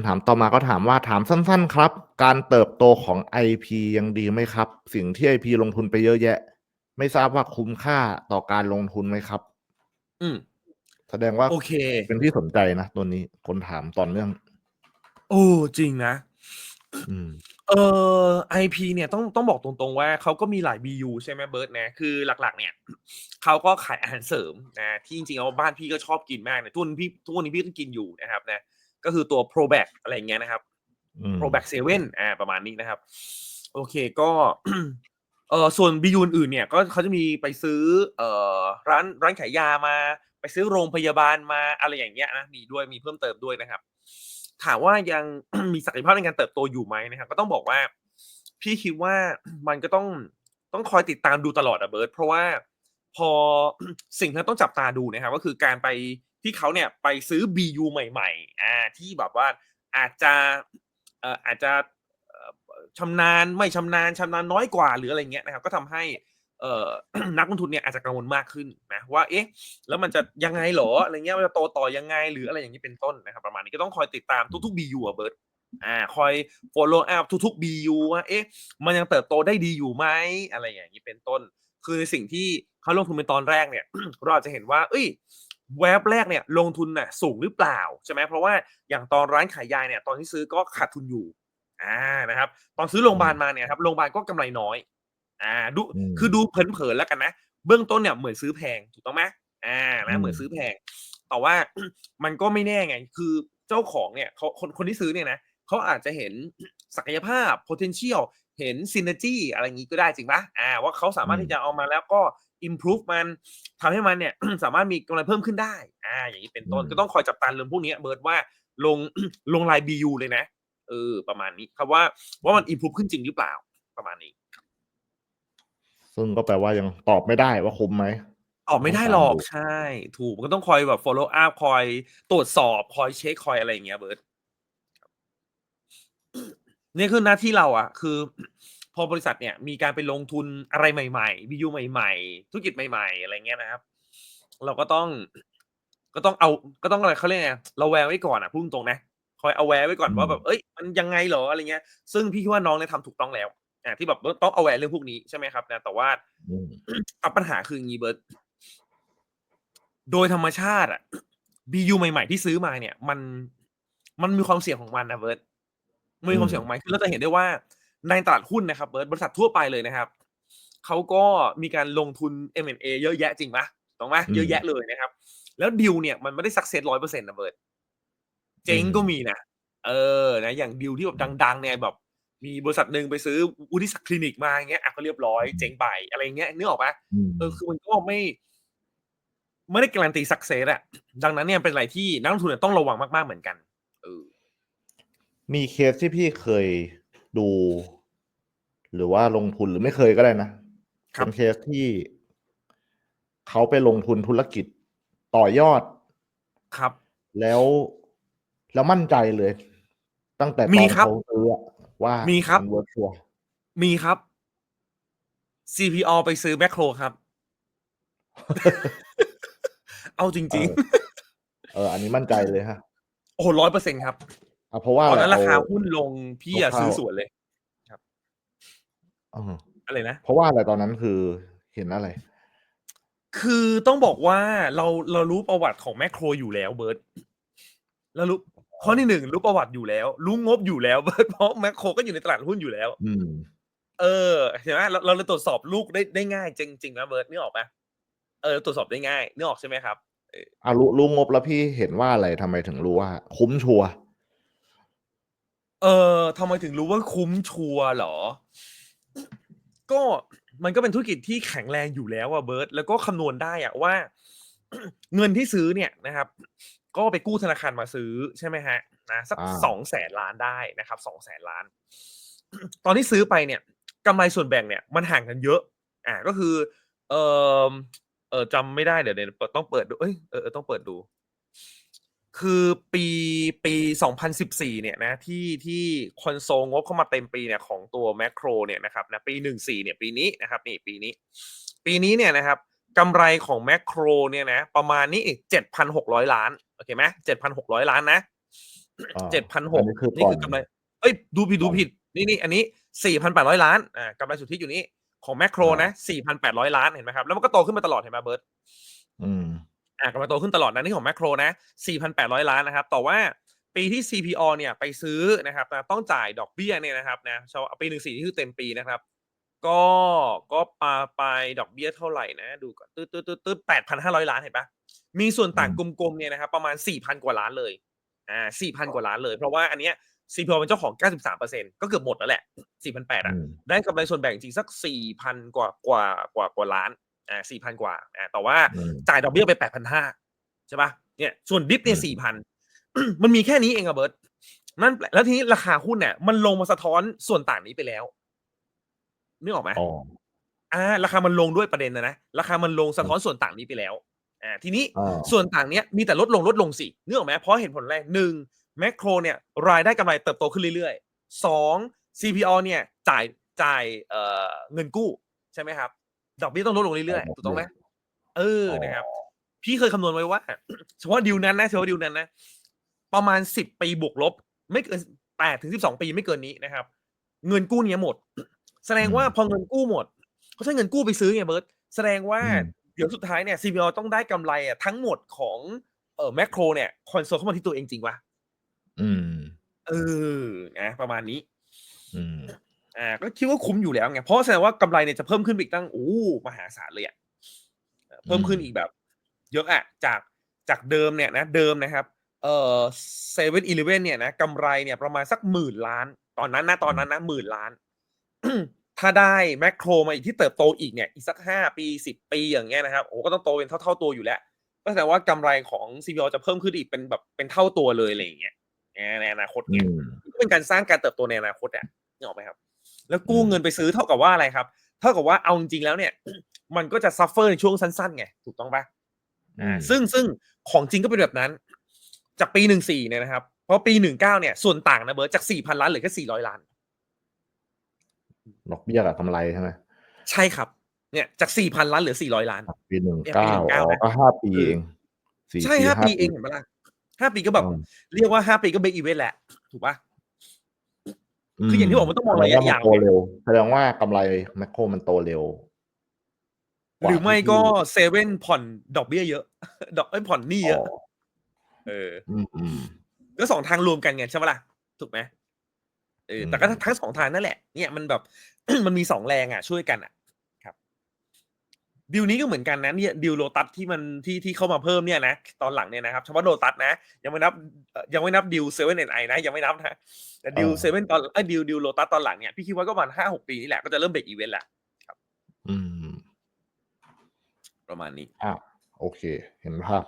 ำถามต่อมาก็ถามว่าถามสั้น ๆ ครับ การเติบโตของ IP ยังดีไหมครับ สิ่งที่ IP ลงทุนไปเยอะแยะ ไม่ทราบว่าคุ้มค่าต่อการลงทุนไหมครับ อืม แสดงว่าโอเค เป็นที่สนใจนะตัวนี้คนถามตอนเรื่อง โอ้จริงนะ อืม เอ่อ IP เนี่ยต้องต้องบอกตรงๆว่าเขาก็มีหลาย BU ใช่ไหมเบิร์ตนะ คือหลักๆ เนี่ยเขาก็ขายอาหารเสริมนะที่จริงๆแล้วบ้านพี่ก็ชอบกินมากนะทุกวันพี่ทุกวันนี้พี่ก็กินอยู่นะครับนะ ก็คือตัว Pro b a c อะไรอย่างเงี้ยนะครับอืม Pro b a c 7อ่าประมาณนี้นะครับ โอเคก็เออส่วน BU อื่นๆเนี่ยก็เขาจะมีไปซื้อเอ่อร้านร้านขายยามา ไปซื้อโรงพยาบาลมาอะไรอย่างเงี้ยนะมีด้วยมีเพิ่มเติมด้วยนะครับ ถามว่ายังมีศักยภาพในการเติบโตอยู่ไหมนะครับ ก็ต้องบอกว่า พี่คิดว่ามันก็ต้องต้องคอยติดตามดูตลอดอะเบิร์ตเพราะว่าพอสิ่งที่เราต้องจับตาดูนะครับ ก็คือการไป ที่เขาเนี่ยไปซื้อ BU ใหม่ๆอ่าที่แบบว่าอาจจะเอ่ออาจจะชำนาญไม่ชำนาญชำนาญน้อยกว่าหรืออะไรเงี้ยนะครับ ก็ทำให้เอ่อนักลงทุนเนี่ยอาจจะกังวลมากขึ้นนะว่าเอ๊ะแล้วมันจะยังไงเหรออะไรเงี้ยมันจะโตต่อยังไงหรืออะไรอย่างนี้เป็นต้นนะครับ ประมาณนี้ก็ต้องคอยติดตามทุกๆ BU อะเบิร์ตอ่าคอย follow up ทุกๆ BU ว่าเอ๊ะมันยังเติบโตได้ดีอยู่ไหมอะไรอย่างนี้เป็นต้น คือสิ่งที่เขาลงทุนเป็นตอนแรกเนี่ยเราอาจจะเห็นว่า เอ้ย แวบแรกเนี่ยลงทุนน่ะสูงหรือเปล่าใช่ไหมเพราะว่าอย่างตอนร้านขายยาเนี่ยตอนที่ซื้อก็ขาดทุนอยู่อ่านะครับ ตอนซื้อโรงพยาบาลมาเนี่ยครับโรงพยาบาลก็กำไรน้อย อ่าดูอืมคือดูเผินๆแล้วกันนะ เบื้องต้นเนี่ยเหมือนซื้อแพงถูกต้องไหมอ่าอืนะมเหมือนซื้อแพง แต่ว่ามันก็ไม่แน่ไง คือเจ้าของเนี่ยเขาคนคนที่ซื้อเนี่ยนะเขาอาจจะเห็นศักยภาพ potential เห็น synergy อะไรอย่างนี้ก็ได้จริงปะอ่าว่าเขาสามารถอืมที่จะเอามาแล้วก็ improve มันทำให้มันเนี่ยสามารถมีกำไรเพิ่มขึ้นได้ อ่า อย่างนี้เป็นต้นอืมก็ต้องคอยจับตาเรื่องพวกนี้เบิร์ดว่าลงลงลาย BU เลยนะ เออ ประมาณนี้ครับว่าว่ามัน improve ขึ้นจริงหรือเปล่า ประมาณนี้ ซึ่งก็แปลว่ายังตอบไม่ได้ว่าคุ้มไหมตอบไม่ได้ต้องหรตามอกดูใช่ ถูกมันก็ต้องคอยแบบ follow up คอยตรวจสอบคอยเช็คคอยอะไรอย่างเงี้ยเบิร์ตนี่คือหน้าที่เราอะคือ พอบริษัทเนี่ยมีการไปลงทุนอะไรใหม่ๆ BU ใหม่ๆ ธุรกิจใหม่ ๆ อะไรเงี้ยนะครับ เราก็ต้องก็ต้องเอาก็ต้องอะไรเขาเรียกไงเราแวร์ไว้ก่อนอะพูดตรงๆนะคอยเอาแวร์ไว้ก่อนอืมว่าแบบเอ้ยมันยังไงเหรออะไรเงี้ย ซึ่งพี่คิดว่าน้องเนี่ยทำถูกต้องแล้วอ่าที่แบบต้องเอาแวร์เรื่องพวกนี้ใช่ไหมครับนะแต่ว่าอืมอะปัญหาคืออย่างนี้เบิร์ตโดยธรรมชาติอะ BU ใหม่ ๆ ที่ซื้อมาเนี่ย มันมันมีความเสี่ยงของมันนะเบิร์ตมันมีความเสี่ยงของมันคือเราจะเห็นได้ว่า ในตลาดหุ้นนะครับเบิร์ตบริษัททั่วไปเลยนะครับเขาก็มีการลงทุน M&A เยอะแยะจริงปะถูกไหมอืมเยอะแยะเลยนะครับ แล้วดิวเนี่ยมันไม่ได้สักเซสร้อยเปอร์เซ็นต์นะเบิร์ตเจ๊งอืมก็มีนะเออนะอย่างดิวที่แบบดัง ๆ เนี่ยแบบมีบริษัทหนึ่งไปซื้อวุฒิศักดิ์คลินิกมาอย่างเงี้ยอะก็เรียบร้อยเจ๊งไปอะไรเงี้ยนึกออกปะอืมเออคือมันก็ไม่ไม่ได้การันตีสักเซสอะดังนั้นเนี่ยเป็นอะไรที่นักลงทุนเนี่ยต้องระวังมากๆเหมือนกันเออมีเคสที่พี่เคยดู หรือว่าลงทุนหรือไม่เคยก็ได้นะครับเป็นเคสที่เขาไปลงทุนธุรกิจต่อยอดครับ แล้วแล้วมั่นใจเลย ตั้งแต่ตมีอนครับเขาซื้ออะว่ามีครับเวิร์กชัวมีครับ CPO ไปซื้อแมคโครครับ เอาจริงเออ อันนี้มั่นใจเลยฮะๆโอ้ร้อยเปอร์เซ็นครับอะเพราะว่าตอนนั้นเราคาหุ้นลงพี่อะเอาเข้าซื้อสวนเลยเออ อะไรนะ เพราะว่าอะไรตอนนั้นคือเห็นอะไร คือต้องบอกว่าเราเรารู้ประวัติของแมคโครอยู่แล้วเบิร์ตเรารู้ข้อที่หนึ่งรู้ประวัติอยู่แล้ว รู้งบอยู่แล้วเบิร์ตเพราะแมคโครก็อยู่ในตลาดหุ้นอยู่แล้ว อืมเออเห็นไหมเราเราเลยตรวจสอบลูกได้ได้ง่ายจริงจริงๆนะเบิร์ตนึกออกปะเออตรวจสอบได้ง่ายนึกออกใช่ไหมครับอะรู้รู้งบแล้วพี่เห็นว่าอะไรทำไมถึงรู้ว่า คุ้มชัวร์เออทำไมถึงรู้ว่าคุ้มชัวร์เหรอ ก็มันก็เป็นธุรกิจที่แข็งแรงอยู่แล้วอะเบิร์ตแล้วก็คำนวณได้อะว่า เงินที่ซื้อเนี่ยนะครับ ก็ไปกู้ธนาคารมาซื้อใช่ไหมฮะนะสักอ่าสองแสนล้านได้นะครับสองแสนล้าน ตอนที่ซื้อไปเนี่ยกำไรส่วนแบ่งเนี่ยมันห่างกันเยอะ อ่าก็คือ เออเออจำไม่ได้เดี๋ยวเดี๋ยวต้องเปิดดูเอ้ยเออเออต้องเปิดดู คือปีปี 2014 เนี่ยนะที่ที่คอนโซลงบเข้ามาเต็มปีเนี่ยของตัวแมคโครเนี่ยนะครับนะปี 14 เนี่ยปีนี้นะครับนี่ปีนี้ ปีนี้เนี่ยนะครับกำไรของแมคโครเนี่ยนะประมาณนี้อีก7,600 ล้าน โอเคไหม7,600 ล้านนะอ่าเจ็ดพันหอักนนี้คือนี่ก่อนคือกำไรเอ้ยดูผิดดูก่อนผิดนี่นี่อันนี้สี่พันแปดร้อยล้านอ่ากำไรสุทธิอยู่นี้ของแมคโครอ่านะสี่พันแปดร้อยล้านเห็นไหมครับแล้วมันก็โตขึ้นมาตลอดเห็นไหมเบิร์ต อืมอ่ากำไรโตขึ้นตลอดนะนี่ของแมคโครนะสี่พันแปดร้อยล้านนะครับแต่ว่าปีที่ CPO เนี่ยไปซื้อนะครับนะต้องจ่ายดอกเบี้ยเนี่ยนะครับนะเฉพาะปีหนึ่งสี่ที่คือเต็มปีนะครับ ก็ก็ปาไปดอกเบี้ยเท่าไหร่นะดูก่อนตืดตืดตืดตืดแปดพันห้าร้อยล้านเห็นปะมีส่วนต่างอืมกลมๆเนี่ยนะครับประมาณสี่พันกว่าล้านเลยอ่าสี่พันกว่าล้านเลย เพราะว่าอันเนี้ย CPO เป็นเจ้าของ 93%ก็เกือบหมดแล้วแหละ4,800อะอืมได้กำไรส่วนแบ่งจริงสัก 4,000 กว่ากว่ากว่ากว่าล้าน อ่า4,000กว่าอ่าแต่ว่าอืมจ่ายดอกเบี้ยไป8,500ใช่ปะเนี่ยส่วนดิฟเนี่ยอืม4,000มันมีแค่นี้เองอะเบิร์ตนั่นแปลแล้วทีนี้ราคาหุ้นเนี่ยมันลงมาสะท้อนส่วนต่างนี้ไปแล้วนึกออกไหมอ๋ออ่า ราคามันลงด้วยประเด็นนะนะราคามันลงสะท้อนส่วนต่างนี้ไปแล้วอ่าทีนี้อ่าส่วนต่างเนี้ยมีแต่ลดลงลดลงสินึกออกไหมเพราะเห็นผลแรกหนึ่งแมคโครเนี่ย รายได้กำไรเติบโตขึ้นเรื่อยๆสอง CPO เนี่ยจ่ายจ่ายเอ่อเงินกู้ใช่ไหมครับ ดอกเบี้ยต้องลดลงเรื่อยๆถูกต้องไหมเออนะครับ พี่เคยคำนวณไว้ว่าเฉพาะดิวนั้นนะเฉพาะดิวนั้นนะ ประมาณสิบปีบวกลบ ไม่เกินแปดถึงสิบสองปีไม่เกินนี้นะครับ เงินกู้เนี้ยหมด แสดงว่าอืมพอเงินกู้หมดเขาใช้เงินกู้ไปซื้อไงเบิร์ตแสดงว่าอืมเดี๋ยวสุดท้ายเนี่ย CPO ต้องได้กำไรอะทั้งหมดของเอ่อแมคโครเนี่ยคอนโซลเข้ามาที่ตัวเองจริงวะอืม เออนะประมาณนี้ อืม อ่าก็คิดว่าคุ้มอยู่แล้วไงเพราะแสดงว่ากำไรเนี่ยจะเพิ่มขึ้นไปอีกตั้งโอ้มหาศาลเลยอะเออเพิ่มขึ้นอีกแบบ เยอะอะจากจากเดิมเนี่ยนะเดิมนะครับเอ่อเซเว่นอีเลเว่นเนี่ยนะกำไรเนี่ยประมาณสักหมื่นล้าน ตอนนั้นนะตอนนั้นนะหมื่นล้านถ้าได้แมคโครมาอีกที่เติบโตอีกเนี่ยอีกสักห้าปีสิบปีอย่างเงี้ยนะครับโอ้ก็ต้องโตเป็นเท่าเท่าๆตัวอยู่แล้วก็แสดงว่ากำไรของ CPO จะเพิ่มขึ้นอีกเป็นแบบเป็นเท่าตัวเลยอะไรอย่างเงี้ยในอนาคตอืเนี่ยมก็เป็นการสร้างการเติบโตในอนาคตอะนึกออกไหมครับ แล้วกู้อืมเงินไปซื้อเท่ากับว่าอะไรครับเท่ากับว่าเอาจริงๆแล้วเนี่ย มันก็จะซัฟเฟอร์ในช่วงสั้นๆไงถูกต้องปะอืมซึ่งซึ่งของจริงก็เป็นแบบนั้น จากปีหนึ่งสี่เนี่ยนะครับเพราะปีหนึ่งเก้าเนี่ยส่วนต่างนะเบิร์ตจากสี่พันล้านเหลือแค่สี่ร้อยล้านดอกเบี้ยกับกำไรใช่ไหมใช่ครับ เนี่ยจากสี่พันล้านเหลือสี่ร้อยล้าน ปีหนึ่งเนี่ยเก้าปี19อ๋อนะก็ห้าปีเออเองสี่ใช่ห้าปีเองเห็นปะล่ะห้าปีก็แบบอืมเรียกว่าห้าปีก็เบรกอีเวนต์แหละ ถูกปะ คืออย่างที่บอกมันต้องมองระยะยาวแสดงมันโตเร็วแสดงว่ากำไรแมคโครมันโตเร็วกว่าหรือไม่ที่ก็เซเว่นผ่อนดอกเบี้ยเยอะ ดอกไอ้ยผ่อนหนี้เยอะอ๋อเอออืมอืมก็สองทางรวมกันไงใช่ไหมล่ะ ถูกไหมเอออืมแต่ก็ทั้งสองทางนั่นแหละ เนี่ยมันแบบ มันมีสองแรงอะ ช่วยกันอะครับ ดิวนี้ก็เหมือนกันนะเนี่ยดิวโลตัสที่มันที่ที่เข้ามาเพิ่มเนี่ยนะตอนหลังเนี่ยนะครับเฉพาะโลตัสนะ ยังไม่นับเอ่อยังไม่นับดิวเซเว่นเอ็นไอนะยังไม่นับนะแต่ดิวเซเว่นตอนไอ้ดิวดิวโลตัสตอนหลังเนี่ยพี่คิดว่าก็ประมาณห้าหกปีนี่แหละก็จะเริ่มเบรกอีเวนต์แหละอืม ประมาณนี้อะโอเค เห็นภาพ